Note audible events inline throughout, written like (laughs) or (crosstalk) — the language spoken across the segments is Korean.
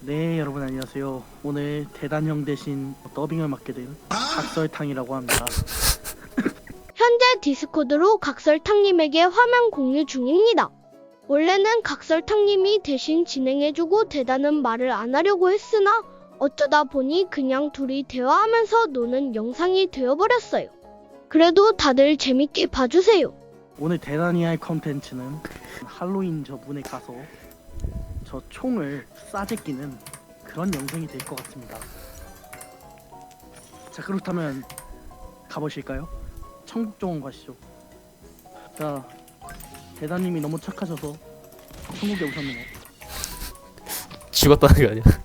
네 여러분 안녕하세요 오늘 대단형 대신 더빙을 맡게 된 각설탕이라고 합니다 (laughs) 현재 디스코드로 각설탕님에게 화면 공유 중입니다. 원래는 각설탕님이 대신 진행해주고 대단한 말을 안 하려고 했으나 어쩌다 보니 그냥 둘이 대화하면서 노는 영상이 되어버렸어요. 그래도 다들 재밌게 봐주세요. 오늘 대단히 할 컨텐츠는 할로윈 저 문에 가서 저 총을 싸제끼는 그런 영상이 될 것 같습니다 자 그렇다면 가보실까요? 천국정원 가시죠 자 대단님이 너무 착하셔서 천국에 오셨네요 죽었다는 거 아니야? (laughs)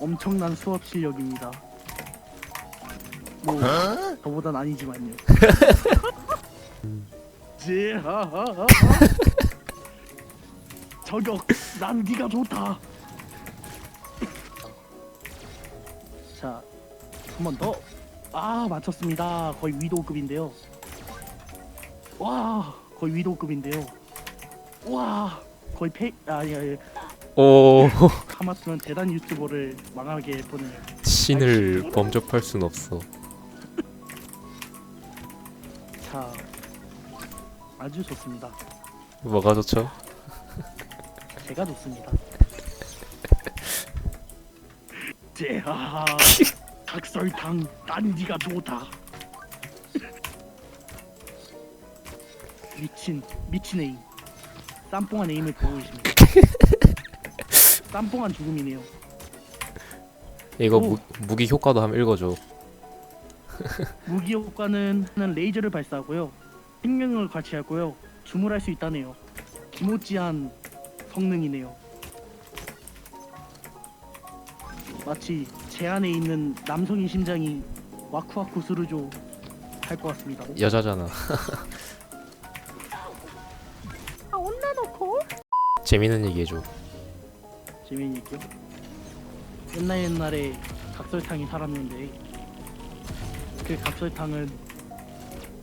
엄청난 수업 실력입니다. 뭐 저보단 아니지만요. (laughs) 지하하하. (laughs) 저격 난 네가 좋다. 자, 한 번 더. 아 맞췄습니다. 거의 위도급인데요. 와 거의 위도급인데요. 와 거의 페 아니 아니 오 하마터면 대단 유튜버를 망하게 보는 신을 범접할 순 없어. 아주 좋습니다. 뭐가 좋죠? 제가 좋습니다. (laughs) 제하 닭설탕 딴지가 좋다. (laughs) 미친 미친 에임 쌈뽕한 에임을 보여주십니다. 쌈뽕한 (laughs) 죽음이네요. 이거 오. 무, 무기 효과도 한번 읽어줘. 무기 효과는 레이저를 발사하고요 생명을 과시하고요 주물할 수 있다네요 기모찌한 성능이네요 마치 제 안에 있는 남성의 심장이 와쿠와쿠 스르죠 할것 같습니다 여자잖아. 아 온나 놓고 재밌는 얘기 해줘. 재미있는 얘기요? 옛날 옛날에 각설탕이 살았는데 그 각설탕은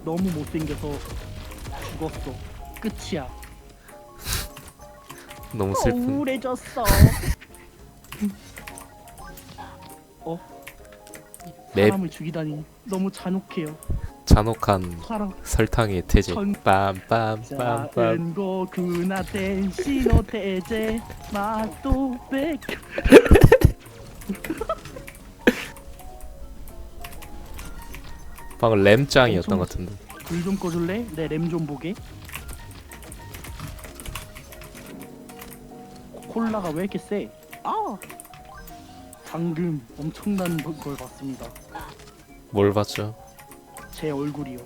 너무 못생겨서 죽었어 끝이야 (laughs) 너무 슬픈. 우울해졌어. (laughs) 어? 맵 사람을 죽이다니 너무 잔혹해요. 잔혹한 사람 설탕의 태제. 전- 빰빰빰빰. 작은 고구나 댄시노 태제 맛도 백. (laughs) 방금 램짱이었던 엄청- 것 같은데. 불 좀 꺼줄래? 내 램 좀 보게. 콜라가 왜 이렇게 세? 아! 방금 엄청난 걸 봤습니다. 뭘 봤죠? 제 얼굴이요.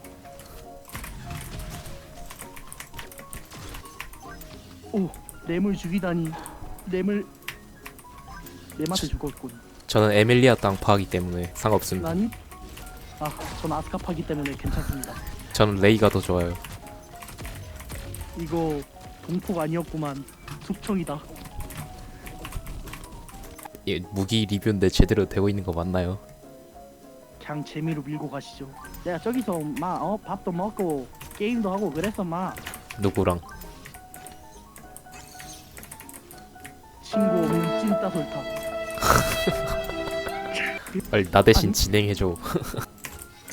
오, 램을 죽이다니. 램을 램한테 죽었군. 저는 에밀리아 땅 파기 때문에 상관없습니다. 난 아, 전 아스카파기 때문에 괜찮습니다. 저는 레이가 더 좋아요. 이거 동폭 아니었구만. 숙청이다. 예, 무기 리뷰인데 제대로 되고 있는 거 맞나요? 그냥 재미로 밀고 가시죠. 내가 저기서 막 어, 밥도 먹고 게임도 하고 그랬어 막 누구랑? 친구 없는 찐따 설탕. (laughs) 빨리 나 대신. 진행해줘. (laughs)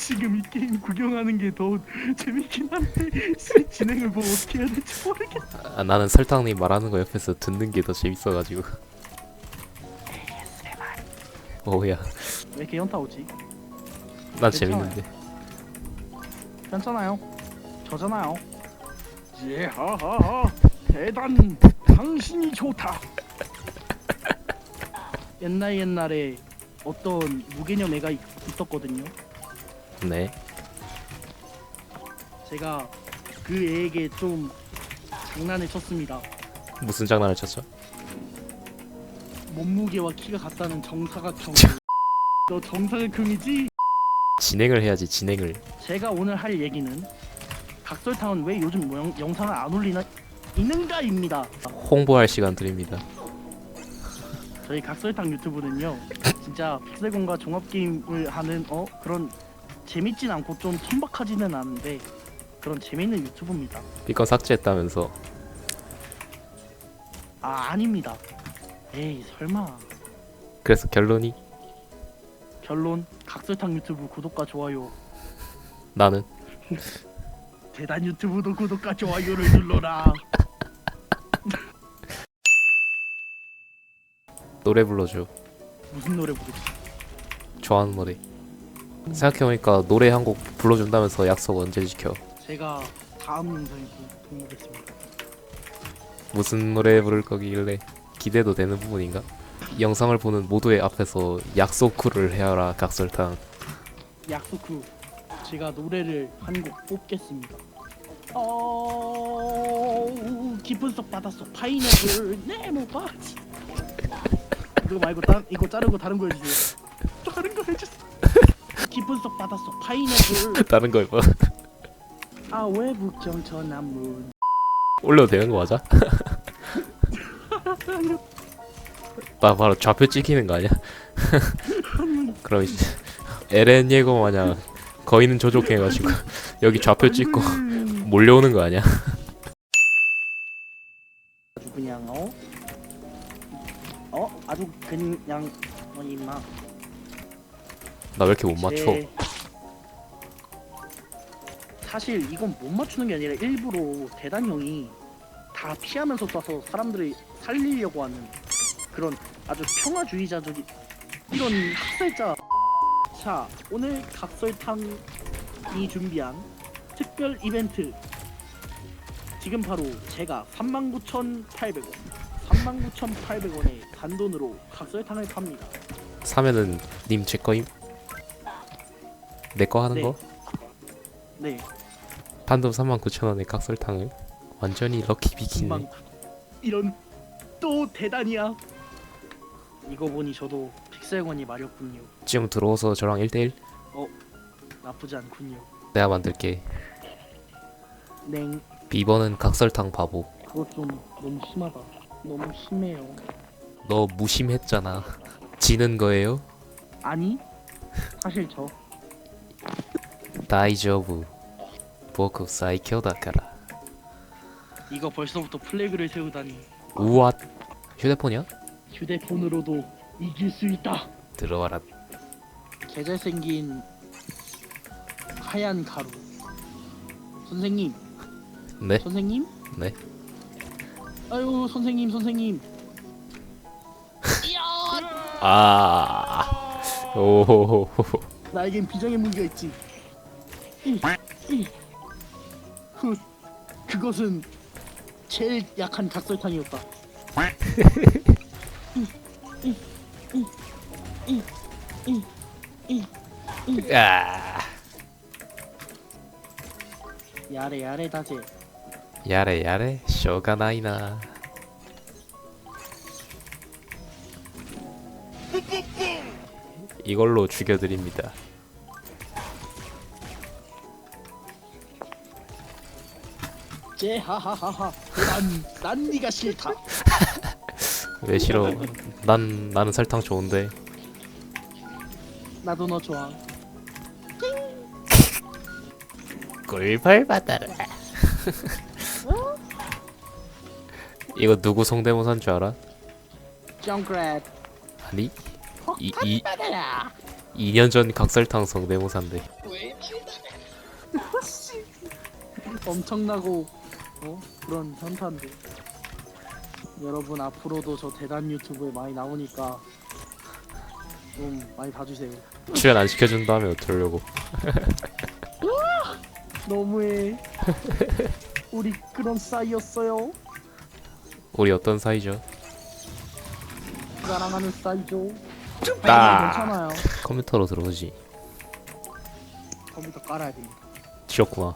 지금 이 게임 구경하는 게 더 재밌긴 한데 진행을 뭐 어떻게 해야 될지 모르겠어. 아, 나는 설탕님 말하는 거 옆에서 듣는 게 더 재밌어가지고. (laughs) 오야, 왜 이렇게 현타 오지? 난 괜찮아요. 재밌는데. 괜찮아요. 저잖아요. 예하하하 대단 당신이 좋다. (laughs) 옛날 옛날에 어떤 무개념 애가 있, 있었거든요. 네. 제가 그 애에게 좀 장난을 쳤습니다. 무슨 장난을 쳤죠? 몸무게와 키가 같다는 정사각형. (laughs) 너 정사각형이지? 진행을 해야지 진행을. 제가 오늘 할 얘기는 각설탕은 왜 요즘 영, 영상을 안 올리나 있는가입니다. 홍보할 시간 드립니다. 저희 각설탕 유튜브는요 진짜 픽셀공과 종합 게임을 하는 어 그런 재밌진 않고 좀 천박하지는 않은데 그런 재밌는 유튜브입니다. 이건 삭제했다면서. 아 아닙니다. 에이 설마. 그래서 결론이 결론 각설탕 유튜브 구독과 좋아요. 나는 (laughs) 대단 유튜브도 구독과 좋아요를 눌러라. (laughs) 노래 불러줘. 무슨 노래 부르지? 좋아하는 노래. 생각해보니까 노래 한 곡 불러준다면서 약속 언제 지켜? 제가 다음 영상에 공모겠습니다. 무슨 노래 부를 거길래 기대도 되는 부분인가? 이 영상을 보는 모두의 앞에서 약속 쿨을 해야라 각설탕. 약속 후 제가 노래를 한 곡 뽑겠습니다. 어 깊은 속 바닷속 파인애플 네모 바지. 이거 말고 딴 이거 자르고 다른 거 해주세요. 다른 거 해주세요. 깊은 속 바닷속 파인애플 (laughs) 다른 거 해봐. 아 외국 정처남문 올려도 되는 거 맞아? (laughs) 나 바로 좌표 찍히는 거 아니야? 그럼 이제 LN 예고 마냥 거인은 조종해가지고 (laughs) 여기 좌표 찍고 몰려오는 거 아니야? 아주 그냥 어? 어? 아주 그냥 어 임마 나 왜 이렇게 못 맞춰? 제- 사실 이건 못 맞추는 게 아니라 일부러 대단 형이 다 피하면서 쏴서 사람들을 살리려고 하는 그런 아주 평화주의자적인 이런 학살자. 자 오늘 각설탕이 준비한 특별 이벤트 지금 바로 제가 39,800원 39,800원에 단돈으로 각설탕을 팝니다. 사면은 님 제 거임? 내 거 하는 네. 거? 네. 단돈 39,000원에 각설탕을 완전히 럭키 비키네 금방 이런 또 대단이야. 이거 보니 저도 픽셀건이 마렵군요. 지금 들어와서 저랑 1대1 나쁘지 않군요. 내가 만들게 냉 비번은 각설탕 바보 그거 좀 너무 심하다. 너무 심해요. 너 무심했잖아 지는 거예요? 아니 사실 저 다이저브 보크 사이켜다카라 이거 벌써부터 플래그를 세우다니 우와 휴대폰이야? 휴대폰으로도 이길 수 있다. 들어와라 개잘생긴 하얀 가루. 선생님, 네? 선생님? 네? 아유 선생님, 선생님. 아 오호호호 나에겐 비장의 무기가 있지. 이, 이. 후, 그것은 제일 약한 각설탕이었다. 이, 이, 이, 이, 이, 이. 야 야래 야래 다제. 야래 야래 쇼가 나이나 이걸로 죽여드립니다 제 하하하하. 난, 난 네가 싫다. (laughs) 왜 싫어 난 나는 설탕 좋은데 나도 너 좋아. (laughs) 꿀벌 받아라 (laughs) 이거 누구 성대모사인 줄 알아? 정크렛. 아니 이, 이, 받아라. 2년 전 각설탕 성대모사인데 엄청나고 어 그런 현타인데. 여러분 앞으로도 저 대단 유튜브에 많이 나오니까 좀 많이 봐주세요. 출연 안 시켜준 다음에 어쩌려고 (laughs) 너무해. 우리 그런 사이였어요. 우리 어떤 사이죠? 사랑하는 사이죠. 아. 괜찮아요. 컴퓨터로 들어오지 컴퓨터 깔아야 됩니다. 지었구나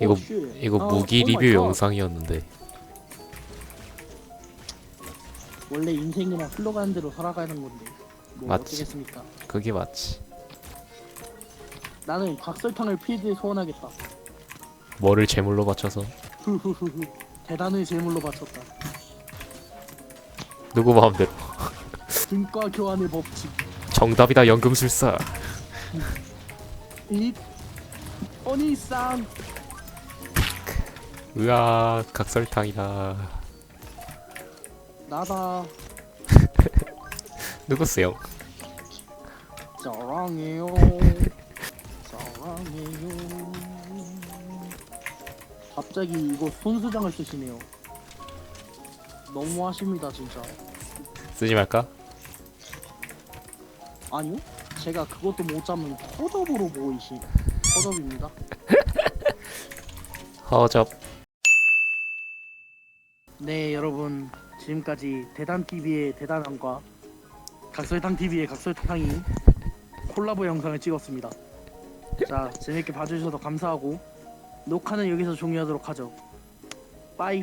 이거 오, 쉣. 이거 아, 무기 오 마이 리뷰 갓. 영상이었는데 원래 인생이나 흘러가는 대로 살아가는 건데 뭐 맞지. 어쩌겠습니까? 그게 맞지 나는 각설탕을 필드에 소원하겠다. 뭐를 제물로 바쳐서 후후후후 대단을 제물로 바쳤다. 누구 마음대로 등과 교환의 법칙. 정답이다 연금술사 이 어니상 으아 각설탕이다. 나다. (laughs) 누구세요? 사랑해요. (laughs) 사랑해요. 갑자기 이거 손수장을 쓰시네요. 너무하십니다 진짜. 쓰지 말까? 아니요? 제가 그것도 못 잡는 허접으로 보이시 허접입니다. (laughs) 허접 네 여러분. 지금까지 대단TV의 대단함과 각설탕TV의 각설탕이 콜라보 영상을 찍었습니다. 자 재밌게 봐주셔서 감사하고 녹화는 여기서 종료하도록 하죠. 빠이